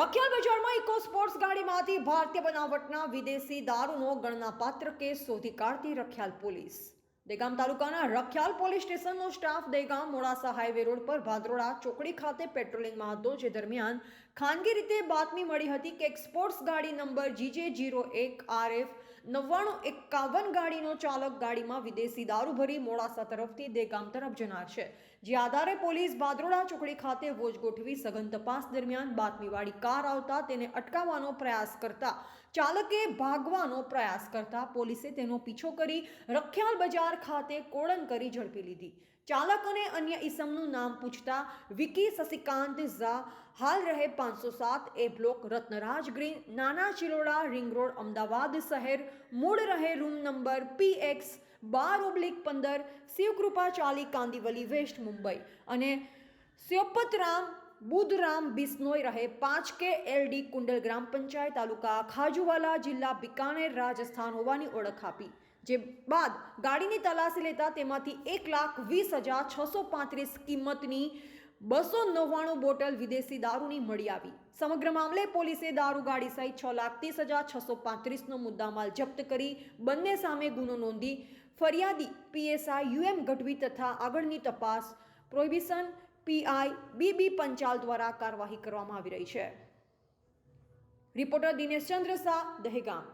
રખિયાલ બજારમાં eco sports ગાડીમાંથી ભારતીય બનાવટના વિદેશી દારૂનો ગણનાપાત્ર કેસ શોધી કાઢતી રખિયાલ પોલીસ. દેગામ તાલુકાના Rakhiyal police સ્ટેશનનો staff Dehgam Modasa highway road પર ભાદરોડા ચોકડી ખાતે પેટ્રોલિંગમાં હતો જે દરમિયાન ખાનગી રીતે બાતમી મળી હતી કે એક સ્પોર્ટ્સ ગાડી નંબર જીજે જીરો એક આર એફ નવ્વાણું એકાવન ગાડીનો ચાલક ગાડીમાં વિદેશી દારૂ ભરી મોડાસા તરફથી દેગામ તરફ જનાર છે. જે આધારે પોલીસ ભાદરોડા ચોકડી ખાતે વોચ ગોઠવી સઘન તપાસ દરમિયાન બાતમીવાળી કાર આવતા તેને અટકાવવાનો પ્રયાસ કરતા ચાલકે ભાગવાનો પ્રયાસ કરતા પોલીસે તેનો પીછો કરી રખિયાલ બજાર ખાતે કોડન કરી ઝડપી લીધી. ચાલક અને અન્ય ઇસમનું નામ પૂછતા વિકી શશિકાંત ઝા, હાલ રહે પાંચસો સાત, એ બ્લોક રત્નરાજ ગ્રીન, નાના ચિલોડા રિંગ રોડ, અમદાવાદ શહેર, મૂળ રહે રૂમ નંબર પી એક્સ, બાર ઓબ્લિક પંદર, શિવકૃપા ચાલી, કાંદીવલી વેસ્ટ મુંબઈ. અને સ્યોપતરામ, બુધરામ બિસ્નોઈ રહે પાંચ કે એલડી કુંડલ ગ્રામ પંચાયત તાલુકા ખાજુવાલા જિલ્લા બિકાનેર રાજસ્થાન હોવાની ઓળખ આપી. જે બાદ ગાડીની તલાશી લેતા તેમાંથી એક લાખ વીસ હજાર છસો પાંત્રીસ કિંમતની બસો નવ્વાણું બોટલ વિદેશી દારૂની મળી આવી. સમગ્ર મામલે પોલીસે દારૂ ગાડી સહિત છ લાખ ત્રીસ હજાર છસો પાંત્રીસનો મુદ્દામાલ જપ્ત કરી બંને સામે ગુનો નોંધી ફરિયાદી પીએસઆઈ યુએમ ગઢવી તથા આગળની તપાસ પ્રોહિબિશન પીઆઈ બીબી પંચાલ દ્વારા કાર્યવાહી કરવામાં આવી રહી છે. રિપોર્ટર દિનેશ ચંદ્ર શાહ, દહેગામ.